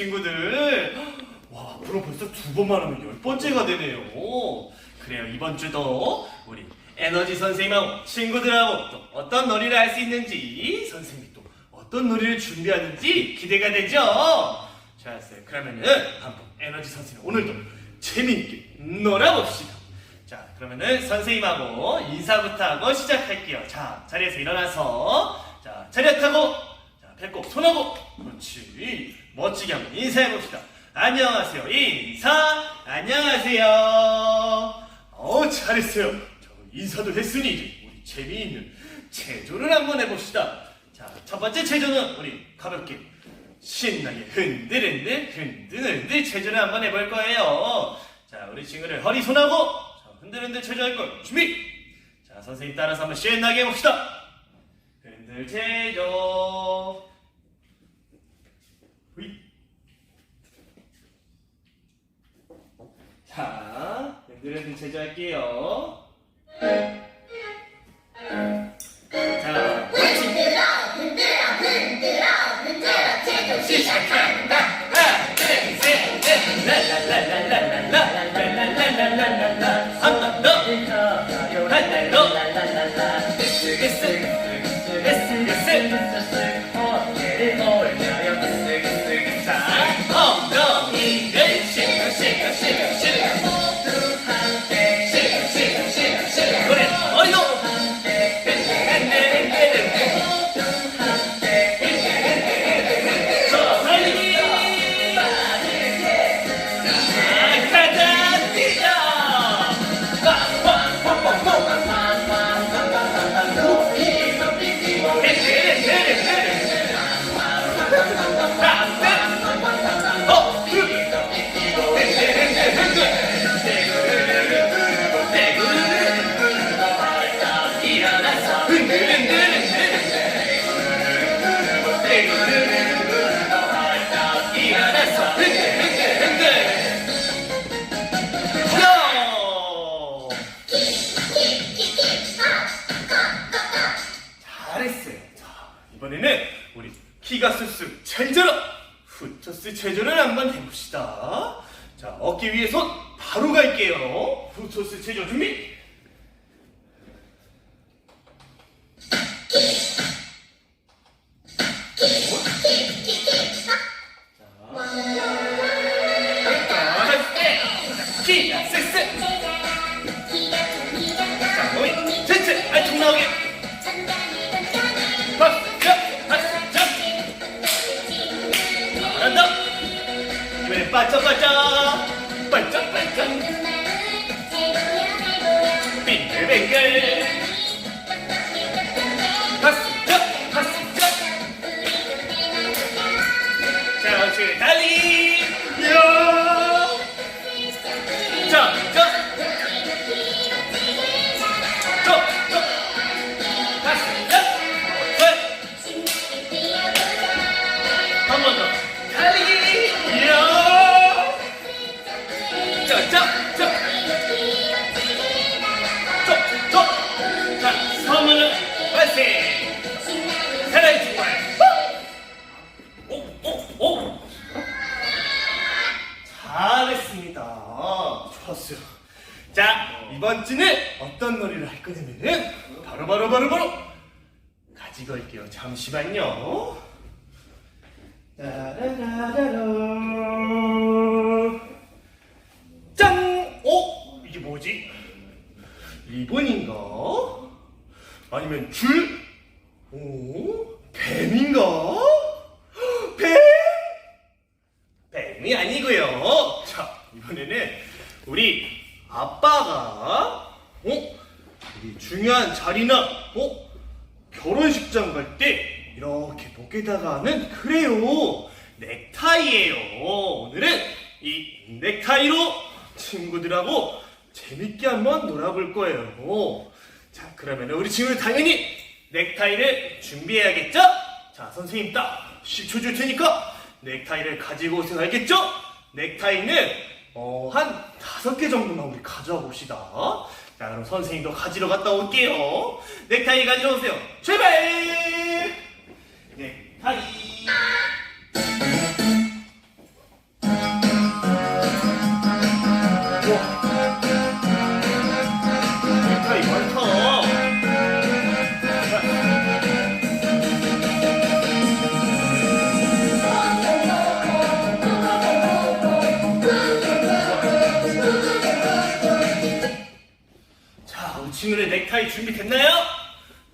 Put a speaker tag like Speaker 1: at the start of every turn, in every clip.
Speaker 1: 친구들. 와, 앞으로 벌써 두 번만 하면 열 번째가 되네요. 그래요, 이번 주도 우리 에너지 선생님하고 친구들하고 또 어떤 놀이를 할 수 있는지, 선생님이 또 어떤 놀이를 준비하는지 기대가 되죠? 좋았어요. 그러면은 한번 에너지 선생님 오늘도 재미있게 놀아봅시다. 자, 그러면은 선생님하고 인사부터 하고 시작할게요. 자, 자리에서 일어나서, 자, 자리 타고, 자, 배꼽 손하고, 그렇지. 멋지게 한번 인사해봅시다. 안녕하세요. 인사. 안녕하세요. 어, 잘했어요. 저 인사도 했으니 우리 재미있는 제조를 한번 해봅시다. 자, 첫 번째 제조는 우리 가볍게 신나게 흔들흔들 흔들흔들 체조를 한번 해볼 거예요. 자, 우리 친구들 허리 손하고 흔들흔들 체조할 거 준비. 자, 선생님 따라서 한번 신나게 해봅시다. 흔들 체조. 자, 랜드랜드 제조할게요. 자,
Speaker 2: 흔들어 흔들어 흔들어 흔들어 지금 시작한다
Speaker 1: 하나 둘셋넷 랄랄랄랄랄랄랄랄랄랄랄랄랄 한번 더 가요 랄랄로 랄랄랄라 으쓱으쓱 으쓱으쓱 후토 잠시만요. 따라라라라. 짠! 어? 이게 뭐지? 리본인가? 아니면 줄? 오? 뱀인가? 뱀? 뱀이 아니고요. 자, 이번에는 우리 아빠가 어? 우리 중요한 자리나 어? 결혼식장 갈 때 이렇 게 목에다가 하는 그래요 넥타이예요 오늘은 이 넥타이로 친구들하고 재밌게 한번 놀아볼 거예요 자 그러면 우리 친구들 당연히 넥타이를 준비해야겠죠? 자 선생님 딱 10초 줄 테니까 넥타이를 가지고 오세요 알겠죠? 넥타이는 어, 한 다섯 개 정도만 우리 가져와 봅시다 자, 그럼 선생님도 가지러 갔다 올게요. 넥타이 가지러 오세요. 출발! 많다. 자, 우리 친구들 넥타이 준비됐나요?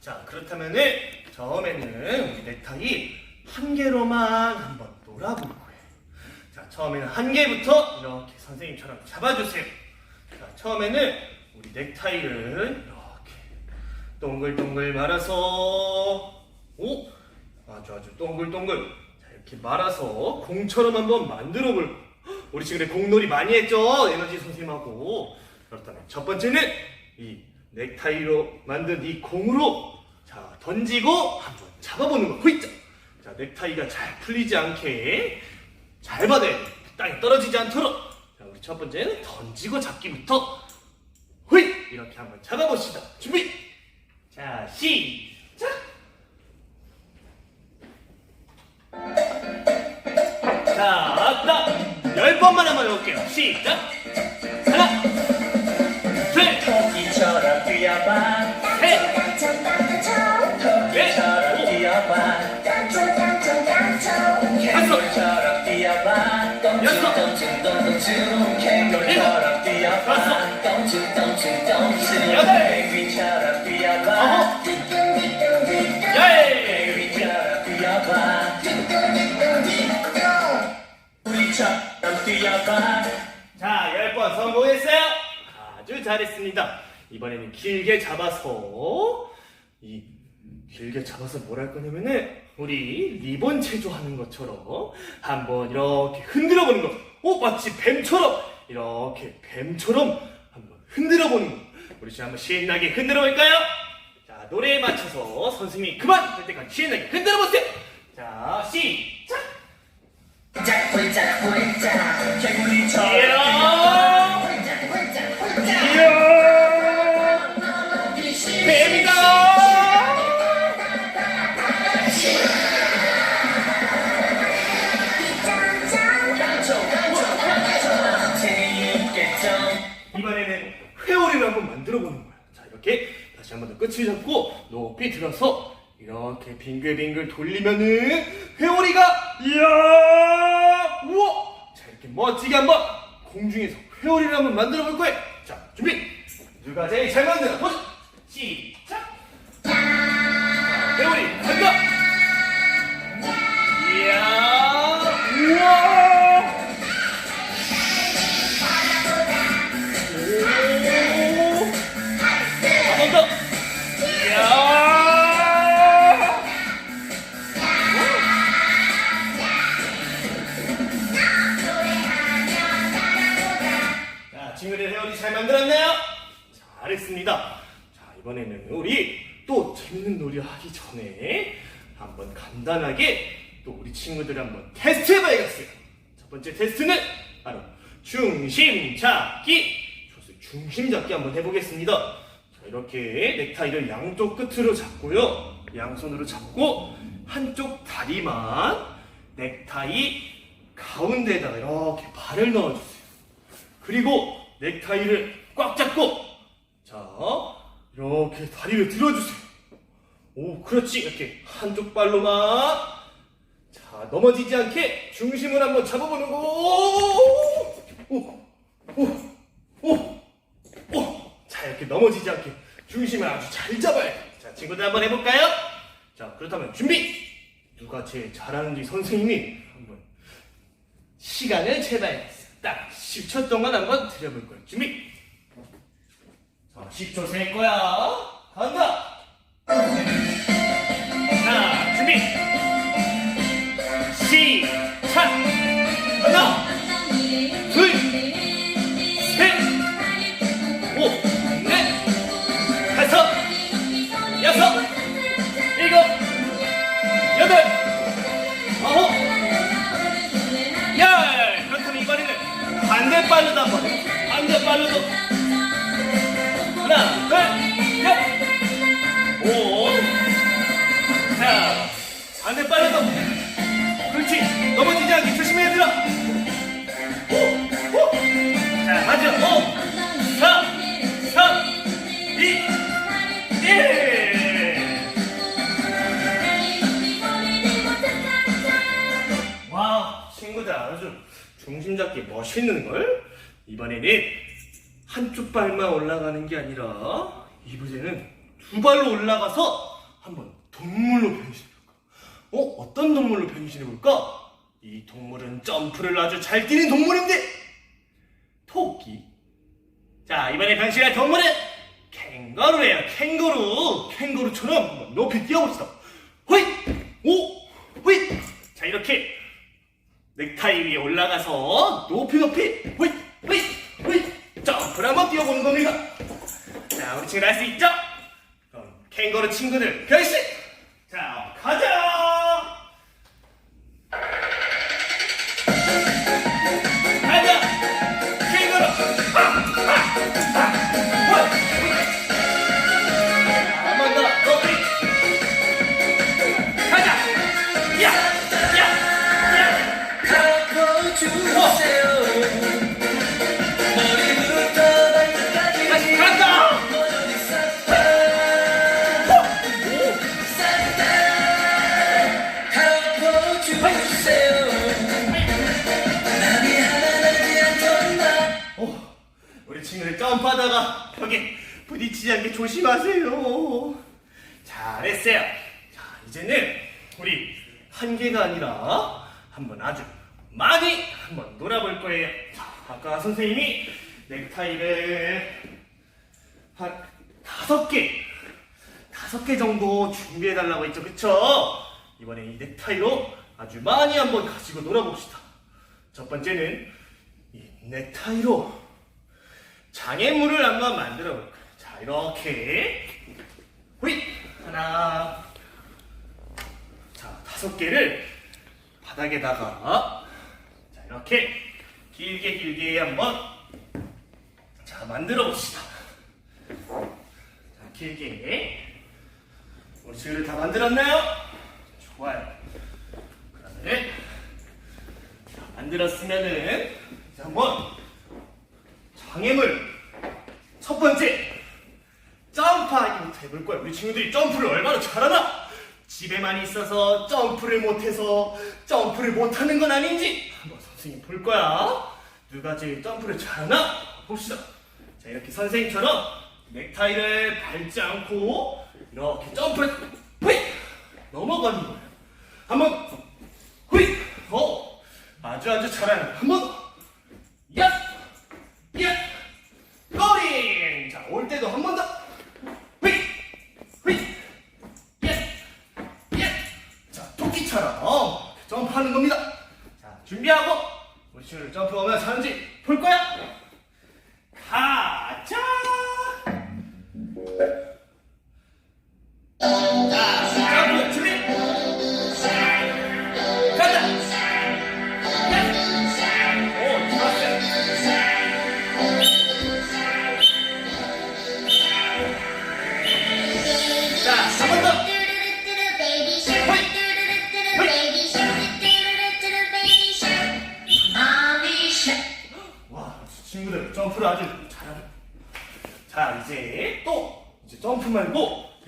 Speaker 1: 자, 그렇다면은 처음에는 우리 넥타이 한 개로만 한번 놀아볼 거예요. 자, 처음에는 한 개부터 이렇게 선생님처럼 잡아주세요. 자, 처음에는 우리 넥타이를 이렇게 동글동글 말아서 오, 아주 아주 동글동글 자, 이렇게 말아서 공처럼 한번 만들어 볼 거예요. 우리 친구들 공놀이 많이 했죠? 에너지 선생님하고. 그렇다면 첫 번째는 이 넥타이로 만든 이 공으로 자 던지고 한번 잡아보는 거. 호이자. 자 넥타이가 잘 풀리지 않게 잘 받아야 돼. 땅에 떨어지지 않도록. 자 우리 첫 번째는 던지고 잡기부터. 호이 이렇게 한번 잡아봅시다. 준비. 자 시작. 자, 딱, 열 번만 한번 해볼게요. 시작! 하나, 둘,
Speaker 3: 토끼처럼 뛰어봐
Speaker 1: 셋, 자, 열 번 성공했어요? 아주 잘했습니다. 이번에는 길게 잡아서, 이, 길게 잡아서 뭘 할 거냐면은, 우리 리본 체조하는 것처럼 한번 이렇게 흔들어 보는 거. 오, 마치 뱀처럼! 이렇게 뱀처럼 한번 흔들어 보는 거. 우리 지금 한번 신나게 흔들어 볼까요? 자, 노래에 맞춰서 선생님이 그만! 할 때까지 신나게 흔들어 보세요! 자, 시작!
Speaker 3: 짝 홀짝 홀짝 개구리처럼
Speaker 1: 끝을 잡고 높이 들어서 이렇게 빙글빙글 돌리면은 회오리가 이야! 우와! 자, 이렇게 멋지게 한번 공중에서 회오리를 한번 만들어 볼 거예요. 자, 준비! 누가 제일 잘 만드나 보자! 우리 또 재밌는 놀이 하기 전에 한번 간단하게 또 우리 친구들 한번 테스트 해봐야겠어요. 첫 번째 테스트는 바로 중심 잡기. 좋습니다. 중심 잡기 한번 해보겠습니다. 자, 이렇게 넥타이를 양쪽 끝으로 잡고요. 양손으로 잡고 한쪽 다리만 넥타이 가운데에다가 이렇게 발을 넣어주세요. 그리고 넥타이를 꽉 잡고 자 이렇게 다리를 들어주세요. 오 그렇지 이렇게 한쪽 발로만 자 넘어지지 않게 중심을 한번 잡아보는 거 오 오 오 오 자 이렇게 넘어지지 않게 중심을 아주 잘 잡아야 돼. 자 친구들 한번 해볼까요? 자 그렇다면 준비 누가 제일 잘하는지 선생님이 한번 시간을 재봐야겠어. 딱 10초 동안 한번 들여볼 거야. 준비. 자, 10초 셀 거야. 간다. 중심 잡기 멋있는 걸. 이번에는 한쪽 발만 올라가는 게 아니라 이번에는 두 발로 올라가서 한번 동물로 변신해볼까? 어? 어떤 동물로 변신해볼까? 이 동물은 점프를 아주 잘 뛰는 동물인데 토끼. 자 이번에 변신할 동물은 캥거루예요. 캥거루. 캥거루처럼 높이 뛰어봅시다. 호잇! 오! 호잇! 자 이렇게 넥타이 위에 올라가서 높이 높이 호잇! 호잇! 호잇! 점프를 한번 뛰어보는 겁니다. 자, 우리 친구들 할 수 있죠? 그럼 캥거루 친구들 변신! 잘했어요. 자, 이제는 우리 한 개가 아니라 한번 아주 많이 한번 놀아볼 거예요. 자, 아까 선생님이 넥타이를 한 다섯 개, 다섯 개 정도 준비해달라고 했죠. 그쵸? 이번에 이 넥타이로 아주 많이 한번 가지고 놀아봅시다. 첫 번째는 이 넥타이로 장애물을 한번 만들어 볼까요? 자, 이렇게. 하나. 자, 다섯 개를 바닥에다가. 자, 이렇게 길게 길게 한번. 자, 만들어 봅시다. 자, 길게. 우리 친구들 다 만들었나요? 좋아요. 그러면 자, 만들었으면은 이제 한번 장애물 첫 번째 점프 하기부터 해볼 거야. 우리 친구들이 점프를 얼마나 잘하나? 집에만 있어서 점프를 못해서 점프를 못하는 건 아닌지 한번 선생님 볼 거야. 누가 제일 점프를 잘하나? 봅시다. 자 이렇게 선생님처럼 넥타이를 밟지 않고 이렇게 점프를 후잇 넘어가는 거야. 한번 후잇 어 아주 아주 잘하는 한번 야! 야! 꼬링! 자, 올 때도 한 번 더. 휘! 휘! 야! 야! 자, 토끼처럼 점프하는 겁니다. 자, 준비하고 우리 친구들 점프 오면 잘하는지 볼 거야.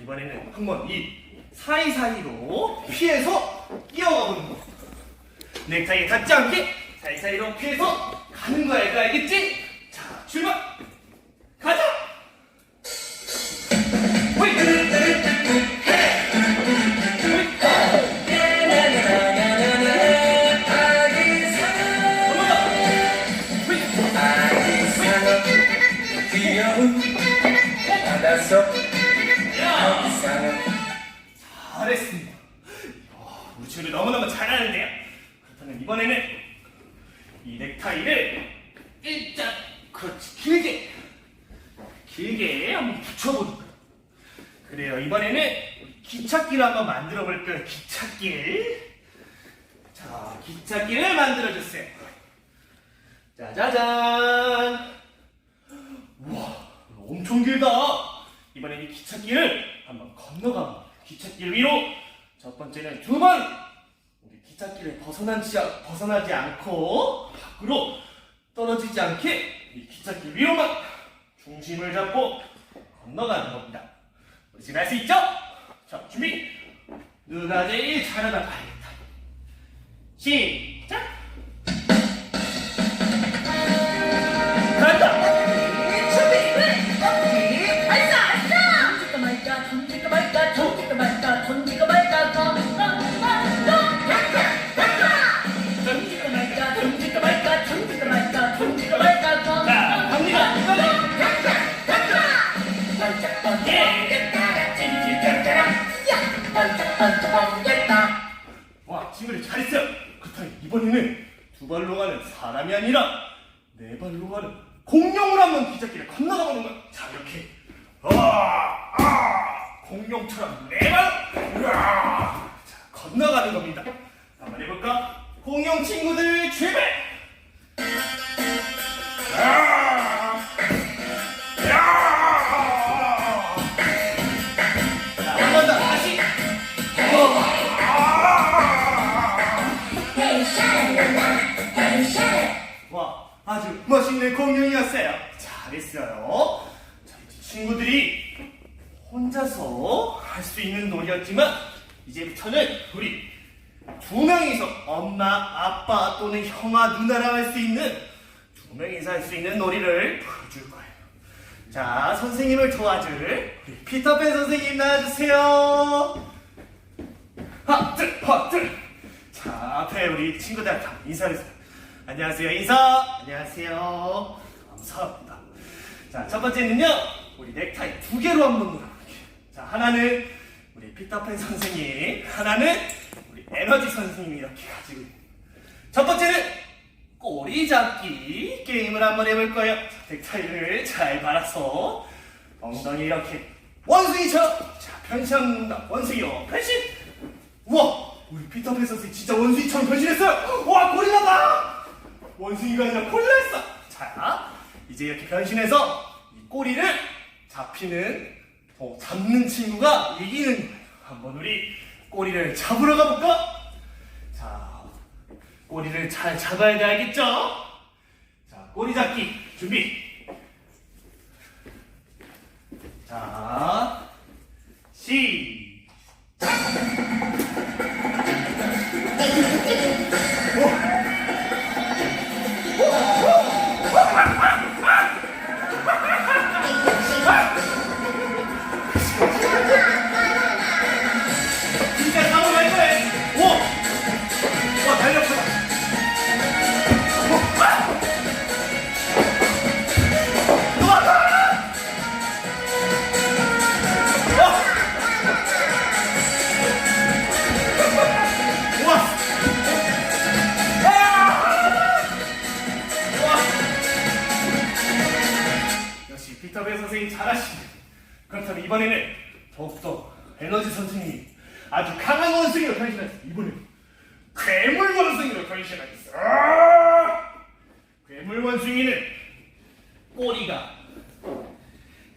Speaker 1: 이번에는 한번 이 사이사이로 피해서 뛰어가 보는 거. 넥타이에 닿지 않게 사이사이로 피해서 가는 거야, 알겠지? 자, 출발! 그래요. 이번에는 기찻길을 한번 만들어 볼 거예요. 기찻길. 자, 기찻길을 만들어 주세요. 짜자잔. 우와, 엄청 길다. 이번엔 이 기찻길을 한번 건너가. 기찻길 위로. 첫 번째는 두 번. 우리 기찻길을 벗어나지, 않- 벗어나지 않고 밖으로 떨어지지 않게 이 기찻길 위로만 중심을 잡고 건너가는 겁니다. 의심할 수 있죠? 자, 준비! 누가 제일 잘하나 봐야겠다. 시작! 간다!
Speaker 4: 준비! 준비! 알싸! 알싸! 잠깐 말까, 잠깐 말까, 반짝 번쩍번쩍
Speaker 1: 와, 친구들 잘했어요. 그렇다면 이번에는 두 발로 가는 사람이 아니라 네 발로 가는 공룡으로 한번 기찻길을 건너가 보는 거야. 자, 이렇게. 아, 아, 공룡처럼 네 발. 으아. 자, 건너가는 겁니다. 한번 해볼까? 공룡 친구들 출발. 야! 잘했어요. 자, 이제 친구들이 혼자서 할 수 있는 놀이였지만 이제부터는 우리 두 명이서 엄마, 아빠 또는 형아, 누나랑 할 수 있는 두 명이서 할 수 있는 놀이를 보여줄 거예요. 자, 선생님을 도와줄 우리 피터팬 선생님 나와주세요. 하나, 둘, 하나, 둘. 자, 앞에 우리 친구들한테 한번 인사해주세요. 안녕하세요. 인사. 안녕하세요. 감사합니다. 자, 첫 번째는요. 우리 넥타이 두 개로 한번 놀아볼게요. 자, 하나는 우리 피터팬 선생님, 하나는 우리 에너지 선생님이 이렇게 가지고. 첫 번째는 꼬리 잡기 게임을 한번 해볼 거예요. 자, 넥타이를 잘 발라서 엉덩이 이렇게 원숭이처럼 자, 변신한다. 원숭이요. 변신! 우와! 우리 피터팬 선생님 진짜 원숭이처럼 변신했어요! 와, 고릴라다! 원숭이가 아니라 고릴라였어! 자, 이제 이렇게 변신해서 이 꼬리를 잡히는, 어, 잡는 친구가 이기는 거예요. 한번 우리 꼬리를 잡으러 가볼까? 자, 꼬리를 잘 잡아야 돼, 알겠죠? 자, 꼬리 잡기 준비! 자, 시, 진 에너지 선생님이 아주 강한 원숭이로 변신했어. 이번엔 괴물 원숭이로 변신하겠어. 아! 괴물 원숭이는 꼬리가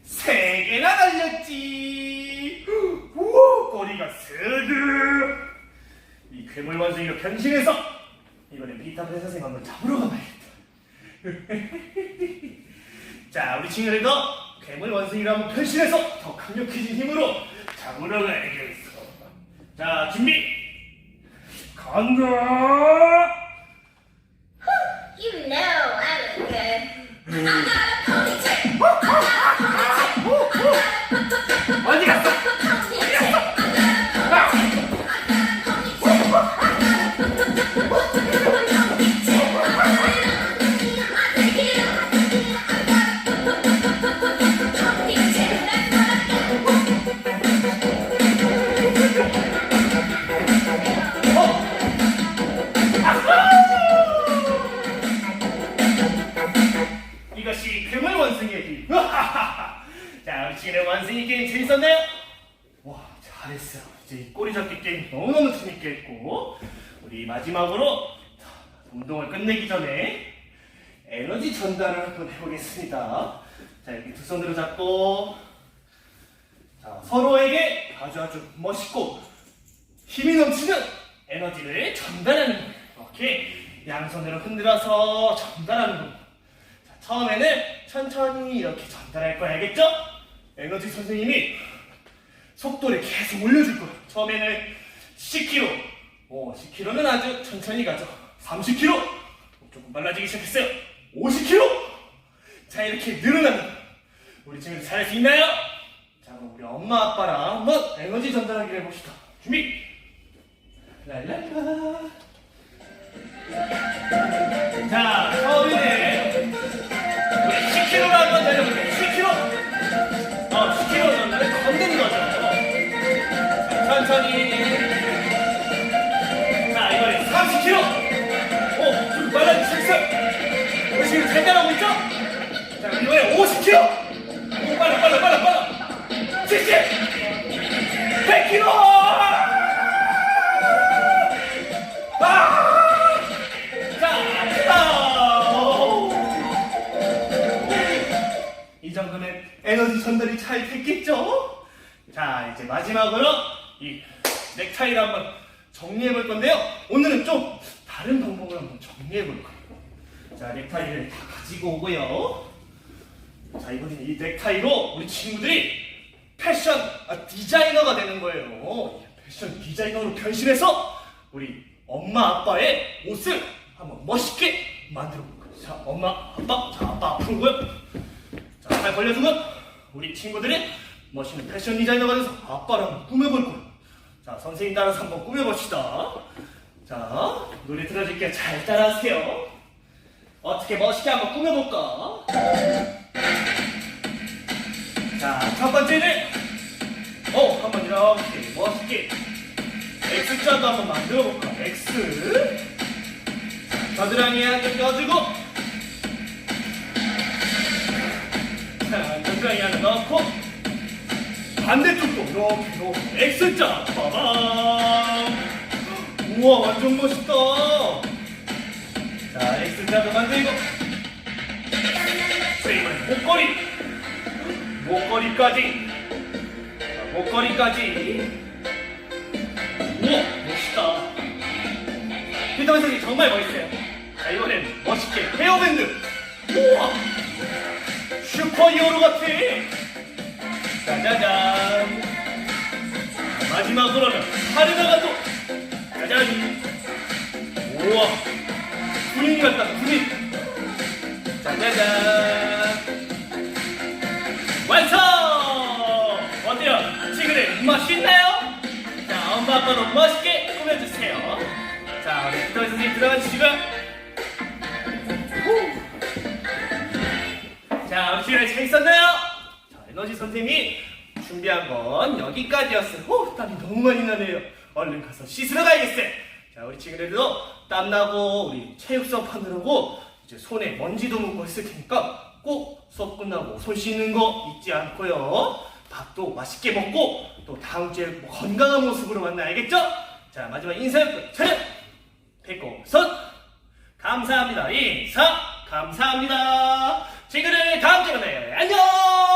Speaker 1: 세 개나 달렸지. 우와, 꼬리가 세 개. 이 괴물 원숭이로 변신해서 이번엔 피터팬 선생님 한번 잡으러 가봐야겠다. 자, 우리 친구들도 괴물 원숭이로 한번 변신해서 더 강력해진 힘으로 잡으러 가야겠어. 자, 준비! 간다!
Speaker 2: You know I look good. I got a ponytail.
Speaker 1: 어디 갔어? 아주 멋있고 힘이 넘치는 에너지를 전달하는 거예요. 이렇게 양손으로 흔들어서 전달하는 거예요. 자, 처음에는 천천히 이렇게 전달할 거야, 알겠죠? 에너지 선생님이 속도를 계속 올려줄 거예요. 처음에는 10km, 오, 10km는 아주 천천히 가죠. 30km, 조금 빨라지기 시작했어요. 50km, 자 이렇게 늘어나는 거예요. 우리 친구들 잘할 수 있나요? 자 그럼 우리 엄마 아빠랑 한번 에너지 전달하기를 해봅시다. 준비. 랄랄라. 자 우리 10km로 한번 달려볼게요. 10km. 어 10km 정도는 걷는 거죠. 자, 천천히. 자 이번에 30km. 오 빨라지기 시작했어요. 우리 지금 잘 따라오고 있죠? 자 이번에 50km. 오, 빨라 빨라 빨라 빨라 100kg 아! 이 정도면 에너지 전달이 잘 됐겠죠? 자 이제 마지막으로 이 넥타이를 한번 정리해 볼 건데요. 오늘은 좀 다른 방법으로 한번 정리해 볼 거예요. 자 넥타이를 다 가지고 오고요. 자 이번에는 이 넥타이로 우리 친구들이 패션 아, 디자이너가 되는 거예요. 패션 디자이너로 변신해서 우리 엄마 아빠의 옷을 한번 멋있게 만들어 볼 거예요. 자 엄마 아빠 자 아빠 앞으로 고요 자 잘 벌려주고 우리 친구들이 멋있는 패션 디자이너가 돼서 한번 꾸며볼 거예요. 자 선생님 따라서 한번 꾸며봅시다. 자 노래 들어줄게요. 잘 따라하세요. 어떻게 멋있게 한번 꾸며볼까? 자, 첫 번째는, 어, 한번 이렇게 멋있게 X자도 한번 만들어 볼까? X. 겨드랑이에 한개 껴주고, 자, 겨드랑이 하나 넣고, 반대쪽도 이렇게 이렇게 X자, 빠밤. 우와, 완전 멋있다. 자, X자도 만들고, 자, 이번엔 목걸이. 목걸이까지 자, 목걸이까지. 우와 멋있다. 피터 선생님 정말 멋있어요. 자 이번엔 멋있게 헤어밴드. 우와! 슈퍼히어로 같아. 짜자잔. 자, 마지막으로는 하르나가도 짜잔. 우와. 군인 같다 군인. 짜자잔 멋있나요? 자, 엄마 아빠도 멋있게 꾸며주세요. 자, 우리 피터 선생님 들어가 주시고. 후. 자, 우리 친구들 재밌었나요? 자, 에너지 선생님이 준비한 건 여기까지였어요. 후, 땀이 너무 많이 나네요. 얼른 가서 씻으러 가야겠어요. 자, 우리 친구들도 땀나고 우리 체육 수업 하느라고 이제 손에 먼지도 묻고 있을 테니까 꼭 수업 끝나고 손 씻는 거 잊지 않고요. 밥도 맛있게 먹고 또 다음 주에 뭐 건강한 모습으로 만나 알겠죠? 자 마지막 인사 차렷! 손 감사합니다. 인사! 감사합니다. 친구들 다음 주에 만나요. 안녕